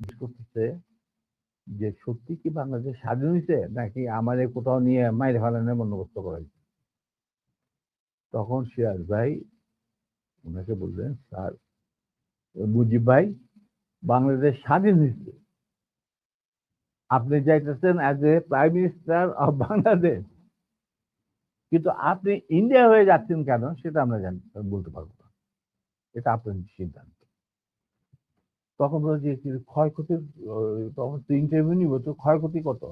করতেছে যে সত্যি কি বাংলাদেশ স্বাধীন হয়েছে নাকি আমাদের কোথাও নিয়ে মাইরে ফেলানোর বন্দোবস্ত করা হয়েছে তখন সিরাজ ভাই ওনাকে বললেন, স্যার, মুজিব ভাই, বাংলাদেশ স্বাধীন হয়েছে আপনি যাইতেছেন as a prime minister of Bangladesh কিন্তু আপনি ইন্ডিয়া হয়ে যাচ্ছেন কেন, সেটা আমরা জানি, বলতে পারব না। এটা আপনার সিদ্ধান্ত। তখন বলে যে ক্ষয়ক্ষতির তখন তো ইন্টারভিউ নিব, তো ক্ষয়ক্ষতি কত?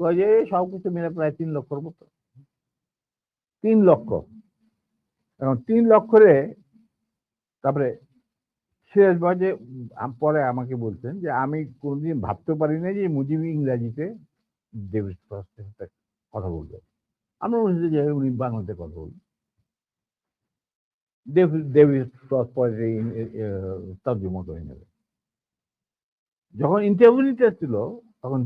তো যে সব কিছু মিলে প্রায় তিন লক্ষর মতো। তিন লক্ষ। এখন তিন লক্ষরে তারপরে শেষ যে পরে আমাকে বলছেন যে, আমি কোনোদিন ভাবতে পারি না যে মুজিব ইংরাজিতে ডেভিড কথা বলবে। আমরা যে, উনি বাংলাতে কথা বলবেন ফ্রস্ট পরে তর্জমা করে নেবে যখন ইন্টারভিউ নিতে ছিল তখন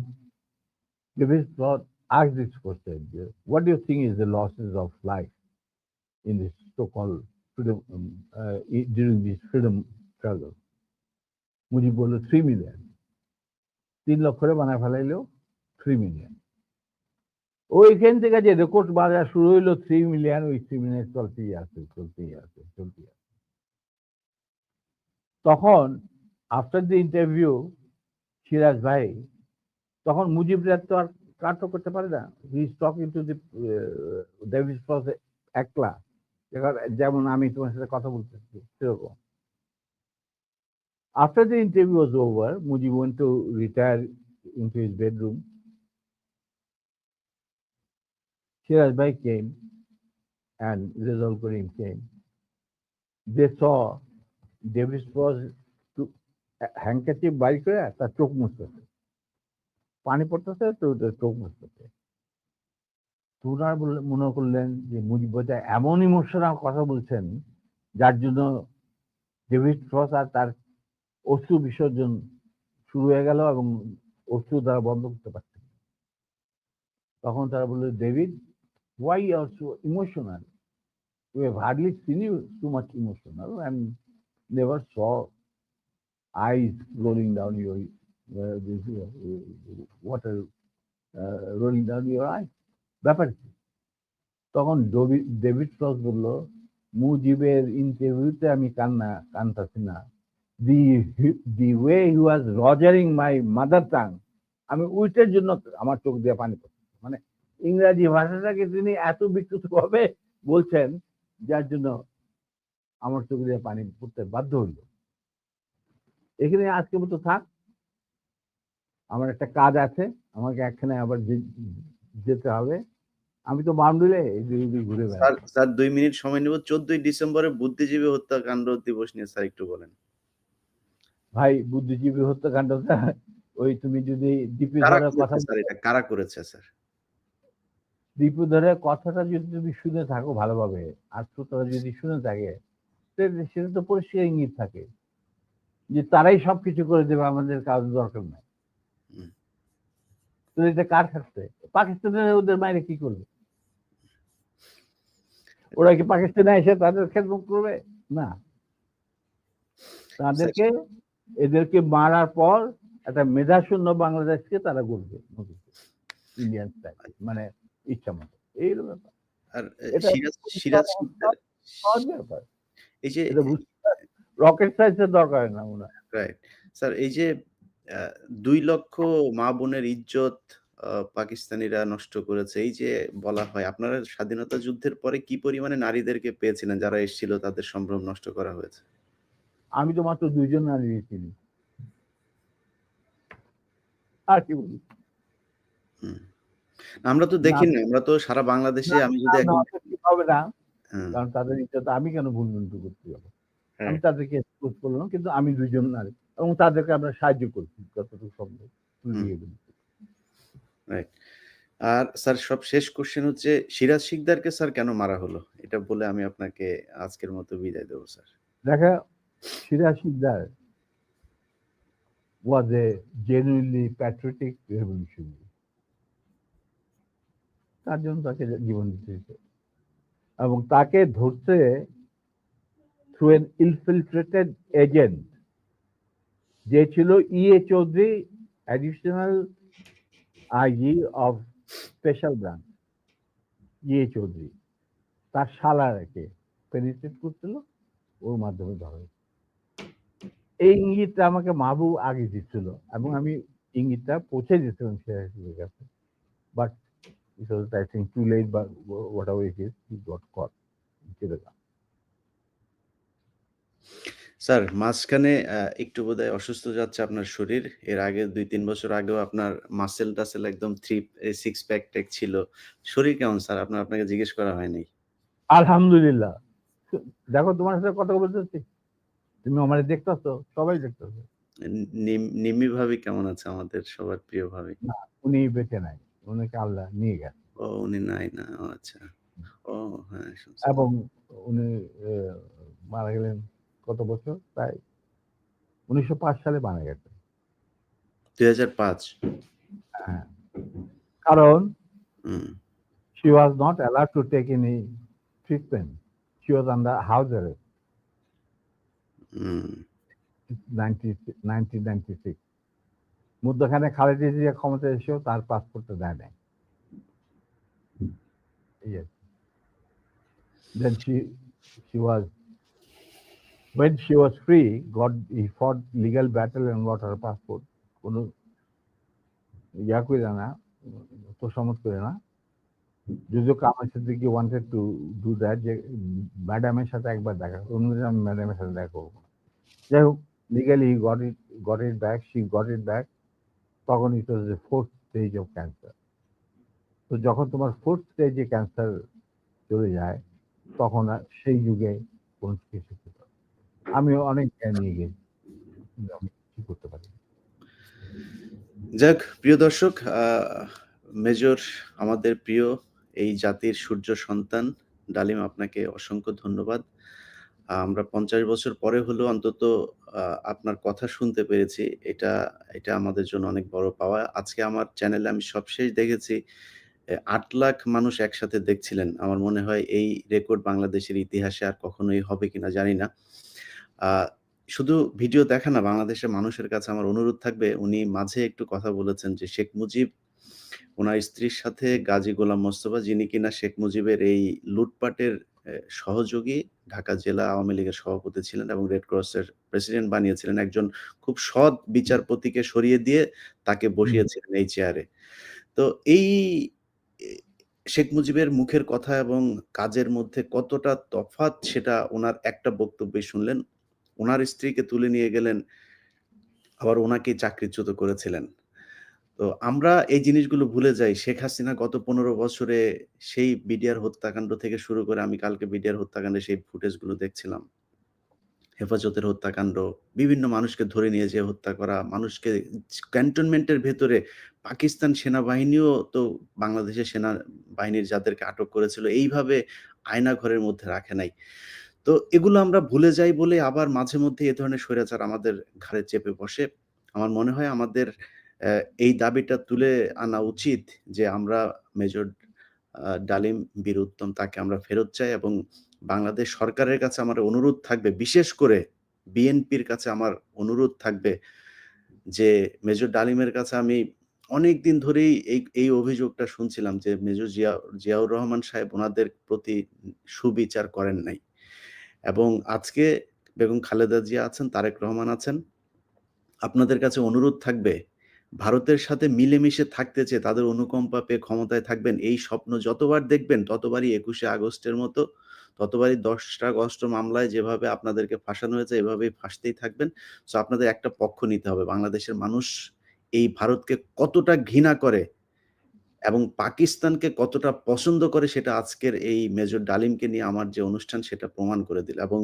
David Frost asked this question what do you think is the losses of life in this so-called freedom um, uh, during this freedom struggle Mujib বলল থ্রি মিলিয়ন তিন লক্ষরে বানায় ফেলাইলেও থ্রি মিলিয়ন ওইখান থেকে যে রেকর্ড বাজার শুরু হইল থ্রি মিলিয়ন ওই থ্রি মিলিয়ন চলতেই আছে চলতেই আছে চলতেই আছে। তখন আফটার দি ইন্টারভিউ সিরাজ ভাই তখন মুজিবরা তো আর কাট করতে পারে না। He talking to the David Frost একলা। যেমন আমি তোমার সাথে কথা বলতেছি সেরকম। After the interview was over, Mujib went to retire into his bedroom. Shiraz Bhai came and Rizal Karim came. They saw Davis was to handkerchief বাইর করে তার চোখ মুছতেছে পানি পড়তেছে, তো চোখ মুছতেছে তুনার মনে করলেন যে মুজিব বোধহয় এমন ইমোশনাল কথা বলছেন, যার জন্য ডেভিড ফ্রস আর তার অশ্রু বিসর্জন শুরু হয়ে গেল এবং অশ্রু দ্বারা বন্ধ করতে পারছে তখন তারা বলল David why are so emotional we have hardly seen you too much emotional and never saw eyes rolling down your uh, this, uh, water uh, rolling down your eyes ব্যাপার কি তখন ডেভিড ফ্রস বলল মুজিবের ইন্টারভিউতে আমি কান্না কানতাছি না the the way he was rogering my mother tongue আমি উইটের জন্য আমার চোখ দিয়ে পানি পড়ছে মানে ইংরাজি ভাষাটাকে তিনি এত বিকৃত ভাবে বলছেন যার জন্য আমার চোখ দিয়ে পানি পড়তে বাধ্য হইল এখানে আজকে মতো থাক। আমার একটা কাজ আছে আমাকে একখানে আবার যেতে হবে। আমি তো এদিক ঘুরে স্যার স্যার দুই মিনিট সময় নেব। চোদ্দই ডিসেম্বরে বুদ্ধিজীবী হত্যাকাণ্ড দিবস নিয়ে স্যার একটু বলেন। ভাই বুদ্ধিজীবী হত্যাকাণ্ডটা ওই তুমি যদি ধরার কথা কারা করেছে স্যার? দীপু ধরে কথাটা যদি তুমি শুনে থাকো ভালোভাবে আর শ্রোতারা যদি শুনে থাকে সেটা তো পরিষ্কার ইঙ্গিত থাকে যে তারাই সবকিছু করে দেবে আমাদের কাজ দরকার নাই। তো এটা কার পাকিস্তানের ওদের বাইরে কি করবে? ওরা কি পাকিস্তানে এসে তাদের খেদমত করবে? না। তাদেরকে এদেরকে মারার পর একটা মেধাশূন্য বাংলাদেশকে তারা গড়বে। ইন্ডিয়ান মানে ইচ্ছা মতো। এই হলো ব্যাপার। আর সিরাজ সিরাজ সহজ ব্যাপার। এই যে রকেট সাইজের দরকার না ওনার রাইট স্যার এই যে দুই লক্ষ মা বোনের ইজ্জত পাকিস্তানিরা নষ্ট করেছে এই যে বলা হয় আপনারা স্বাধীনতা যুদ্ধের পরে কি পরিমাণে নারীদেরকে পেয়েছিলেন যারা এসেছিল তাদের সম্ভ্রম নষ্ট করা হয়েছে? আমি তো মাত্র দুইজন নারী চিনি আর কি বলি হুম। আমরা তো দেখি না। আমরা তো সারা বাংলাদেশে আমি যদি হবে না। হ্যাঁ, কারণ তাদের ইচ্ছা তো আমি কেন ভুল ভুল করতে যাব? হ্যাঁ। আমি তাদেরকে এক্সপোজ করলাম কিন্তু আমি দুইজন নারী এবং তাদেরকে আমরা সাহায্য করছি যতটুকু সম্ভব। দিই। আর স্যার সব শেষ কোশ্চেন হচ্ছে সিরাজ শিকদারকে স্যার কেন মারা হলো? এটা বলে আমি আপনাকে আজকের মতো বিদায় দেবো স্যার। দেখা Siraj Sikdar was a genuinely patriotic revolutionary. তার জন্য তাকে জীবন দিতে হয়েছে এবং তাকে ধরতে থ্রু এন ইনফিলট্রেটেড এজেন্ট যে ছিল E A Chowdhury additional IG of special branch E A Chowdhury তার শালারাকে পেনিট্রেট করছিল, ওর মাধ্যমে ধরা। এই ইঙ্গিতটা আমাকে মাহবুব আগে দিচ্ছিল এবং আমি ইঙ্গিতটা পৌঁছে দিয়েছিলাম শেয়ারের কাছে। But it was I think too late বা whatever it is he got caught Chittagong sir মাঝখানে একটু বোধহয় অসুস্থ যাচ্ছে আপনার শরীর। এর আগে দুই তিন বছর আগেও আপনার মাসেল টাসেল একদম থ্রি সিক্স প্যাক ট্যাক ছিল। শরীর কেমন স্যার আপনার আপনাকে জিজ্ঞেস করা হয়নি? আলহামদুলিল্লাহ। দেখো তোমার সাথে কথা বলতেছি তুমি আমার দেখতেছো সবাই দেখতেছো নিম- ভাবি কেমন আছে আমাদের সবার প্রিয় ভাবি? উনি বেঁচে নাই উনাকে আল্লাহ নিয়ে গেছে ও উনি নাই না আচ্ছা। ও হ্যাঁ এবং উনি মারা গেলেন কত বছর? প্রায় উনিশশো পাঁচ সালে মারা গেছে। দুই হাজার পাঁচ। হ্যাঁ। কারণ she was not allowed to take any treatment. She was under house arrest, হুম। 90 1996. মধ্যখানে খালেদা জিয়া ক্ষমতা এসেও তার পাসপোর্টটা দেয় নাই. Then she she was when she was free, got he fought legal battle and got her passport. কোনো ইয়া করে না তোষামত করে না যদিও Kamal Siddiqui wanted to do that যে ম্যাডামের সাথে একবার দেখা অন্য আমি ম্যাডামের সাথে দেখা করব যাই হোক legally got it got it back she got it back তখন it was the fourth stage of cancer তো যখন তোমার ফোর্থ স্টেজে ক্যান্সার চলে যায়, তখন সেই যুগে কোনো চিকিৎসা আমি অনেক জ্ঞান নিয়ে গেছি কি করতে পারি যাক, প্রিয় দর্শক মেজর, আমাদের প্রিয় এই জাতির সূর্য সন্তান ডালিম, আপনাকে অসংখ্য ধন্যবাদ। আমরা পঞ্চাশ বছর পরে হলেও অন্তত আপনার কথা শুনতে পেরেছি। এটা এটা আমাদের জন্য অনেক বড় পাওয়া। আজকে আমার চ্যানেলে আমি সবশেষ দেখেছি আট লাখ মানুষ একসাথে দেখছিলেন। আমার মনে হয় এই রেকর্ড বাংলাদেশের ইতিহাসে আর কখনোই হবে কিনা জানি না। শুধু ভিডিও দেখা না, বাংলাদেশের মানুষের কাছে আমার অনুরোধ থাকবে, উনি মাঝে একটু কথা বলেছেন যে শেখ মুজিব, ওনার স্ত্রীর সাথে গাজী গোলাম মোস্তফা, যিনি কিনা শেখ মুজিবের এই লুটপাটের সহযোগী ঢাকা জেলা আওয়ামী লীগের সভাপতি ছিলেন এবং রেড ক্রসের প্রেসিডেন্ট বানিয়েছিলেন একজন খুব সৎ বিচারপতিকে সরিয়ে দিয়ে তাকে বসিয়েছিলেন এই চেয়ারে তো এই শেখ মুজিবের মুখের কথা এবং কাজের মধ্যে কতটা তফাৎ সেটা ওনার একটা বক্তব্যে শুনলেন। ওনার স্ত্রীকে তুলে নিয়ে গেলেন আবার ওনাকে চাকরিচ্যুত করেছিলেন। তো আমরা এই জিনিসগুলো ভুলে যাই। শেখ হাসিনা গত পনেরো বছরে সেই বিডিআর হত্যাকাণ্ড থেকে শুরু করে আমি কালকে বিডিআর হত্যাকাণ্ডে সেই ফুটেজগুলো দেখছিলাম। হেফাজতের হত্যাকাণ্ড, বিভিন্ন মানুষকে ধরে নিয়ে যেয়ে হত্যা করা, মানুষকে ক্যান্টনমেন্টের ভেতরে পাকিস্তান সেনাবাহিনীও তো বাংলাদেশের সেনা বাহিনীর যাদেরকে আটক করেছিল এইভাবে আয়না ঘরের মধ্যে রাখে নাই। তো এগুলো আমরা ভুলে যাই বলে আবার মাঝে মধ্যে এ ধরনের স্বৈরাচার আমাদের ঘাড়ে চেপে বসে। আমার মনে হয় আমাদের এই দাবিটা তুলে আনা উচিত যে আমরা মেজর ডালিম বীর উত্তম তাকে আমরা ফেরত চাই এবং বাংলাদেশ সরকারের কাছে আমার অনুরোধ থাকবে, বিশেষ করে বিএনপির কাছে আমার অনুরোধ থাকবে যে মেজর ডালিমের কাছে আমি অনেক দিন ধরেই এই এই অভিযোগটা শুনছিলাম যে মেজর জিয়া, জিয়াউর রহমান সাহেব ওনাদের প্রতি সুবিচার করেন নাই এবং আজকে বেগম খালেদা জিয়া আছেন, তারেক রহমান আছেন। আপনাদের কাছে অনুরোধ থাকবে ভারতের সাথে মিলেমিশে থাকতে চেয়ে তাদের অনুকম্পা পেয়ে ক্ষমতায় থাকবেন এই স্বপ্ন যতবার দেখবেন, ততবারই একুশে আগস্টের মতো, ততবারই দশটা আগস্ট মামলায় যেভাবে আপনাদেরকে ফাঁসানো হয়েছে, এভাবেই ফাঁসতেই থাকবেন। সো আপনাদের একটা পক্ষ নিতে হবে, বাংলাদেশের মানুষ এই ভারতকে কতটা ঘৃণা করে এবং পাকিস্তানকে কতটা পছন্দ করে সেটা আজকের এই মেজর ডালিমকে নিয়ে আমার যে অনুষ্ঠান সেটা প্রমাণ করে দিল। এবং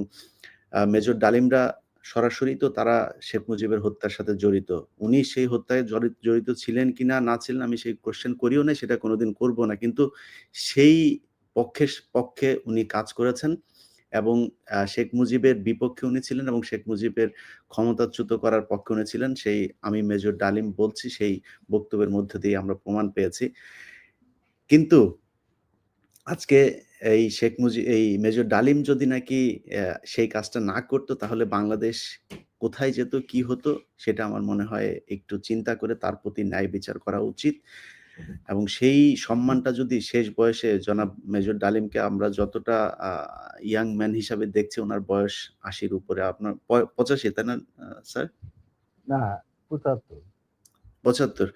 মেজর ডালিমরা সরাসরি তো তারা শেখ মুজিবের হত্যার সাথে জড়িত। উনি সেই হত্যায় জড়িত ছিলেন কি না ছিলেন আমি সেই কোশ্চেন করিও না সেটা কোনোদিন করব না। কিন্তু সেই পক্ষে পক্ষে উনি কাজ করেছেন এবং শেখ মুজিবের বিপক্ষে উনি ছিলেন এবং শেখ মুজিবের ক্ষমতাচ্যুত করার পক্ষে উনি ছিলেন। সেই আমি মেজর ডালিম বলছি, সেই বক্তব্যের মধ্যে দিয়ে আমরা প্রমাণ পেয়েছি। কিন্তু আজকে এই শেখ মুজিব এই মেজর ডালিম যদি নাকি সেই কাজটা না করতো তাহলে বাংলাদেশ কোথায় যেত, কি হতো সেটা আমার মনে হয় একটু চিন্তা করে তার প্রতি ন্যায় বিচার করা উচিত। এবং সেই সম্মানটা যদি শেষ বয়সে জনাব মেজর ডালিমকে আমরা যতটা ইয়াং ম্যান হিসাবে দেখছি ওনার বয়স আশির উপরে আপনার প ৮৫ তাই না স্যার? না ৭৫ ৭৫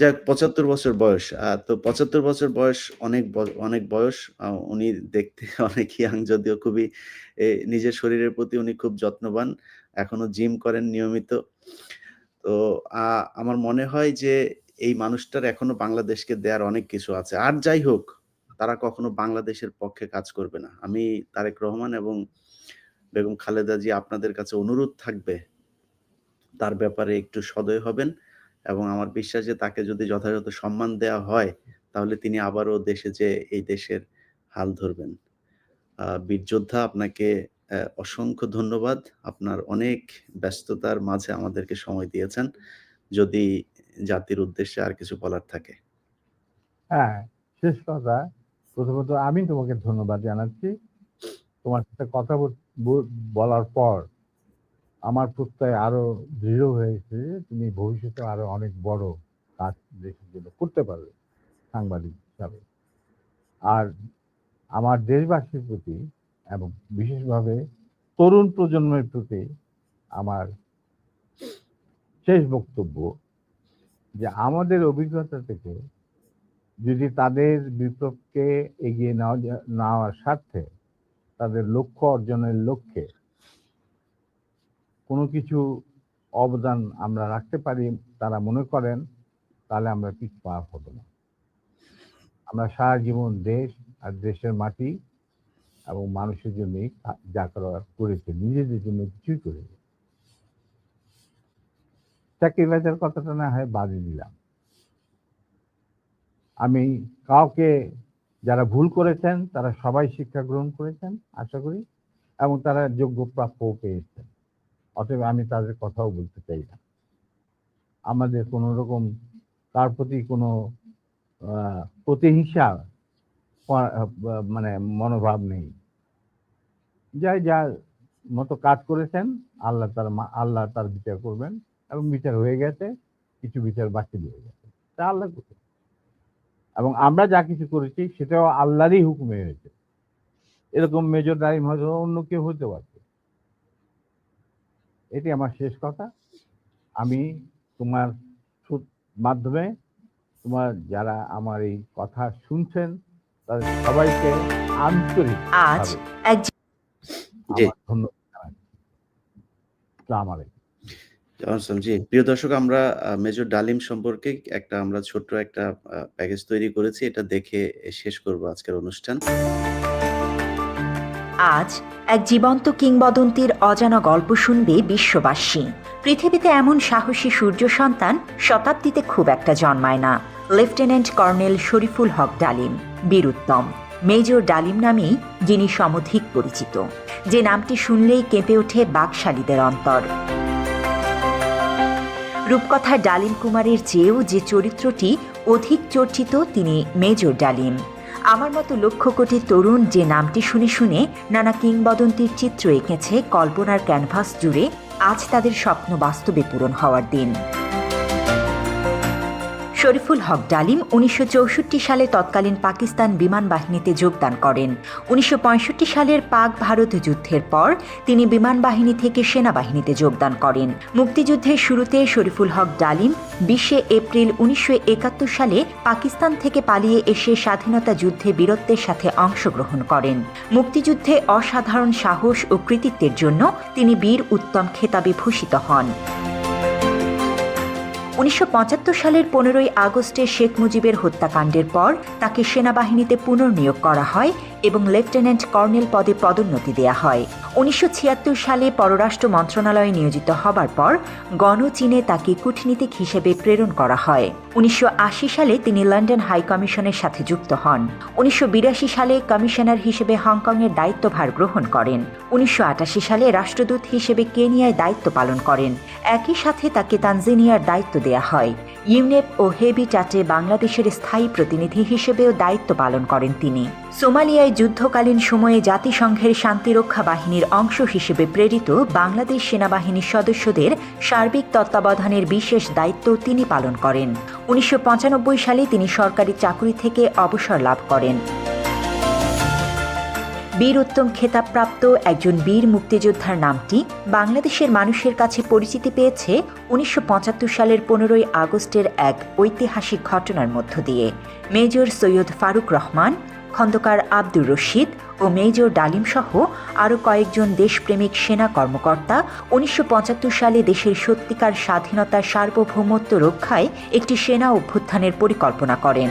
যাই ৭৫ বছর বয়স। তো ৭৫ বছর বয়স অনেক অনেক বয়স। উনি দেখতে অনেক ইয়াং যদিও খুবই নিজের শরীরের প্রতি উনি খুব যত্নবান। এখনও জিম করেন নিয়মিত। তো আমার মনে হয় যে এই মানুষটার এখনও বাংলাদেশকে দেয়ার অনেক কিছু আছে। আর যাই হোক, তারা কখনো বাংলাদেশের পক্ষে কাজ করবে না। আমি তারেক রহমান এবং বেগম খালেদা জি আপনাদের কাছে অনুরোধ থাকবে তার ব্যাপারে একটু সদয় হবেন এবং আমার বিশ্বাস যে তাকে যদি যথাযথ সম্মান দেওয়া হয়, তাহলে তিনি আবারও দেশে যে এই দেশের হাল ধরবেন। বীর যোদ্ধা আপনাকে অসংখ্য ধন্যবাদ। আপনার অনেক ব্যস্ততার মাঝে আমাদেরকে সময় দিয়েছেন। যদি জাতির উদ্দেশ্যে আর কিছু বলার থাকে। হ্যাঁ, শেষ কথা প্রথমত আমি তোমাকে ধন্যবাদ জানাচ্ছি। তোমার সাথে কথা বল বলার পর আমার প্রত্যয় আরও দৃঢ় হয়েছে তুমি ভবিষ্যতে আরও অনেক বড় কাজ দেশের জন্য করতে পারবে সাংবাদিক হিসাবে। আর আমার দেশবাসীর প্রতি এবং বিশেষভাবে তরুণ প্রজন্মের প্রতি আমার শেষ বক্তব্য যে আমাদের অভিজ্ঞতা থেকে যদি তাদের বিপ্লবকে এগিয়ে নেওয়া নেওয়ার স্বার্থে তাদের লক্ষ্য অর্জনের লক্ষ্যে কোনো কিছু অবদান আমরা রাখতে পারি, তারা মনে করেন, তাহলে আমরা পিছ পা হব না। আমরা সারা জীবন দেশ আর দেশের মাটি এবং মানুষের জন্যই কা- যা করার করেছে, নিজেদের জন্য কিছুই করেছে স্যাক্রিফাইসের কথাটা না হয় বাদে দিলাম। আমি কাউকে, যারা ভুল করেছেন, তারা সবাই শিক্ষা গ্রহণ করেছেন, আশা করি, এবং তারা যোগ্য প্রাপ্য পেয়েছেন। অতএব আমি তাদের কথাও বলতে চাই না। আমাদের কোনো রকম তার প্রতি কোনো প্রতিহিংসা মানে মনোভাব নেই। যাই, যার মতো কাজ করেছেন, আল্লাহ তার আল্লাহ তার বিচার করবেন এবং বিচার হয়ে গেছে, কিছু বিচার বাকি রয়ে গেছে। তা আল্লাহ এবং আমরা যা কিছু করেছি, সেটাও আল্লাহরই হুকুমে হয়েছে। এরকম মেজর ডাইম হয়তো অন্য কেউ হতে পারত। এটি আমার শেষ কথা। আমি তোমার মাধ্যমে তোমার যারা আমার এই কথা শুনছেন তাদের সবাইকে আন্তরিক আজ ধন্যবাদ জি, প্রিয় দর্শক আমরা মেজর ডালিম সম্পর্কে একটা আমরা ছোট্ট একটা প্যাকেজ তৈরি করেছি। এটা দেখে শেষ করব আজকের অনুষ্ঠান। আজ এক জীবন্ত কিংবদন্তির অজানা গল্প শুনবে বিশ্ববাসী। পৃথিবীতে এমন সাহসী সূর্য সন্তান শতাব্দীতে খুব একটা জন্মায় না। লেফটেন্যান্ট কর্নেল শরীফুল হক ডালিম, বীরুত্তম। মেজর ডালিম নামেই যিনি সমধিক পরিচিত। যে নামটি শুনলেই কেঁপে ওঠে বাকশালীদের অন্তর। রূপকথার ডালিম কুমারের চেয়েও যে চরিত্রটি অধিক চর্চিত তিনি মেজর ডালিম। আমার মতো লক্ষ কোটি তরুণ যে নামটি শুনে শুনে নানা কিংবদন্তির চিত্র এঁকেছে কল্পনার ক্যানভাস জুড়ে আজ তাদের স্বপ্ন বাস্তবে পূরণ হওয়ার দিন। শরীফুল হক ডালিম উনিশশো চৌষট্টি সালে তৎকালীন পাকিস্তান বিমান বাহিনীতে যোগদান করেন। উনিশশো পঁয়ষট্টি সালের পাক ভারত যুদ্ধের পর তিনি বিমান বাহিনী থেকে সেনাবাহিনীতে যোগদান করেন। মুক্তিযুদ্ধের শুরুতে শরীফুল হক ডালিম বিশে এপ্রিল উনিশশো একাত্তর সালে পাকিস্তান থেকে পালিয়ে এসে স্বাধীনতা যুদ্ধে বীরত্বের সাথে অংশগ্রহণ করেন। মুক্তিযুদ্ধে অসাধারণ সাহস ও কৃতিত্বের জন্য তিনি বীর উত্তম খেতাবে ভূষিত হন। উনিশশো পঁচাত্তর সালের পনেরোই আগস্টে শেখ মুজিবের হত্যাকাণ্ডের পর তাকে সেনাবাহিনীতে পুনর্নিয়োগ করা হয় এবং লেফটেন্যান্ট কর্নেল পদে পদোন্নতি দেয়া হয়। উনিশশো ছিয়াত্তর সালে পররাষ্ট্র মন্ত্রণালয়ে নিয়োজিত হবার পর গণচীনে তাকে কূটনীতিক হিসেবে প্রেরণ করা হয়। উনিশশো আশি সালে তিনি লন্ডন হাই কমিশনের সাথে যুক্ত হন। উনিশশো বিরাশি সালে কমিশনার হিসেবে হংকংয়ের দায়িত্বভার গ্রহণ করেন। উনিশশো আটাশি সালে রাষ্ট্রদূত হিসেবে কেনিয়ায় দায়িত্ব পালন করেন। একই সাথে তাকে তানজেনিয়ার দায়িত্ব দেয়া হয়। ইউনেপ ও হেবিটাটে বাংলাদেশের স্থায়ী প্রতিনিধি হিসেবেও দায়িত্ব পালন করেন তিনি। সোমালিয়ায় যুদ্ধকালীন সময়ে জাতিসংঘের শান্তিরক্ষা বাহিনীর অংশ হিসেবে প্রেরিত বাংলাদেশ সেনাবাহিনীর সদস্যদের সার্বিক তত্ত্বাবধানের বিশেষ দায়িত্ব তিনি পালন করেন। উনিশশো পঁচানব্বই সালে তিনি সরকারি চাকুরি থেকে অবসর লাভ করেন। বীর উত্তম খেতাবপ্রাপ্ত একজন বীর মুক্তিযোদ্ধার নামটি বাংলাদেশের মানুষের কাছে পরিচিতি পেয়েছে উনিশশো পঁচাত্তর সালের পনেরোই আগস্টের এক ঐতিহাসিক ঘটনার মধ্য দিয়ে। মেজর সৈয়দ ফারুক রহমান, খন্দকার আব্দুর রশিদ ও মেজর ডালিম সহ আরও কয়েকজন দেশপ্রেমিক সেনা কর্মকর্তা উনিশশো পঁচাত্তর সালে দেশের সত্যিকার স্বাধীনতার সার্বভৌমত্ব রক্ষায় একটি সেনা অভ্যুত্থানের পরিকল্পনা করেন।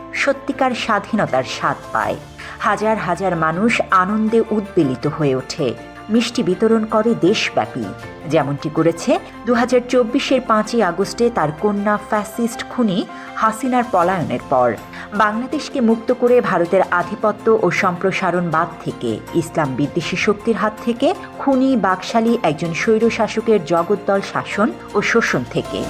সত্যিকার স্বাধীনতার স্বাদ পায়। হাজার হাজার মানুষ আনন্দে উদ্বেলিত হয়ে ওঠে। মিষ্টি বিতরণ করে দেশব্যাপী। যেমনটি করেছে দু হাজার চব্বিশের পাঁচই আগস্টে তার কন্যা ফ্যাসিস্ট খুনি হাসিনার পলায়নের পর। বাংলাদেশকে মুক্ত করে ভারতের আধিপত্য ও সম্প্রসারণবাদ থেকে ইসলাম বিদ্বেষী শক্তির হাত থেকে খুনি বাকশালী একজন স্বৈরশাসকের জগদ্দল শাসন ও শোষণ থেকে।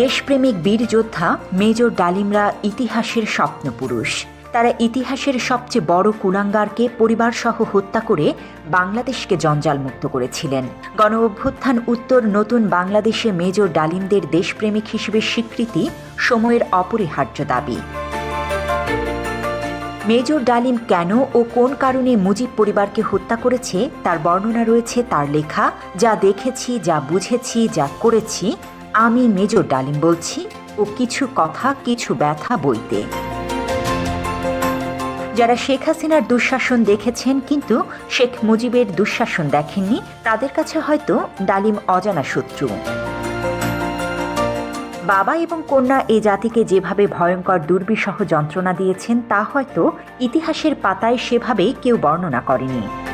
দেশপ্রেমিক বীর যোদ্ধা মেজর ডালিমরা ইতিহাসের স্বপ্নপুরুষ তারা ইতিহাসের সবচেয়ে বড় কুলাঙ্গারকে, পরিবারসহ হত্যা করে বাংলাদেশকে জঞ্জালমুক্ত করেছিলেন। গণ অভ্যুত্থান উত্তর নতুন বাংলাদেশে মেজর ডালিমদের দেশপ্রেমিক হিসেবে স্বীকৃতি সময়ের অপরিহার্য দাবি। মেজর ডালিম কেন ও কোন কারণে মুজিব পরিবারকে হত্যা করেছে, তার বর্ণনা রয়েছে তার লেখা, যা দেখেছি, যা বুঝেছি, যা করেছি আমি মেজর ডালিম বলছি, ও কিছু কথা, কিছু ব্যথা বইতে। যারা শেখ হাসিনার দুঃশাসন দেখেছেন, কিন্তু শেখ মুজিবের দুঃশাসন দেখেননি, তাদের কাছে হয়তো ডালিম অজানা শত্রু। বাবা এবং কন্যা এ জাতিকে যেভাবে ভয়ঙ্কর, দুর্বিষহ যন্ত্রণা দিয়েছেন, তা হয়তো ইতিহাসের পাতায় সেভাবে কেউ বর্ণনা করেনি।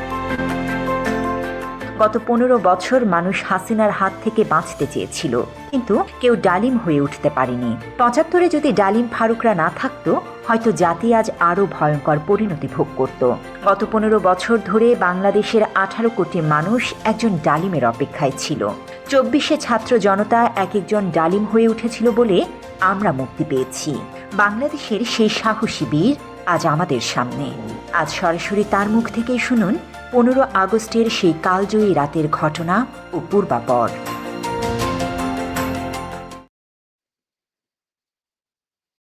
গত পনেরো বছর মানুষ হাসিনার হাত থেকে বাঁচতে চেয়েছিল। কিন্তু কেউ ডালিম হয়ে উঠতে পারেনি। পঁচাত্তরে যদি ডালিম ফারুকরা না থাকতো, হয়তো জাতি আজ আরও ভয়ঙ্কর পরিণতি ভোগ করত। গত পনেরো বছর ধরে বাংলাদেশের আঠারো কোটি মানুষ একজন ডালিমের অপেক্ষায় ছিল। চব্বিশে ছাত্র জনতা এক একজন ডালিম হয়ে উঠেছিল বলে আমরা মুক্তি পেয়েছি। বাংলাদেশের সেই সাহসী বীর আজ আমাদের সামনে। আজ সরাসরি তার মুখ থেকেই শুনুন পনেরো আগস্টের সেই কালজয়ী রাতের ঘটনা ও পূর্বাপর।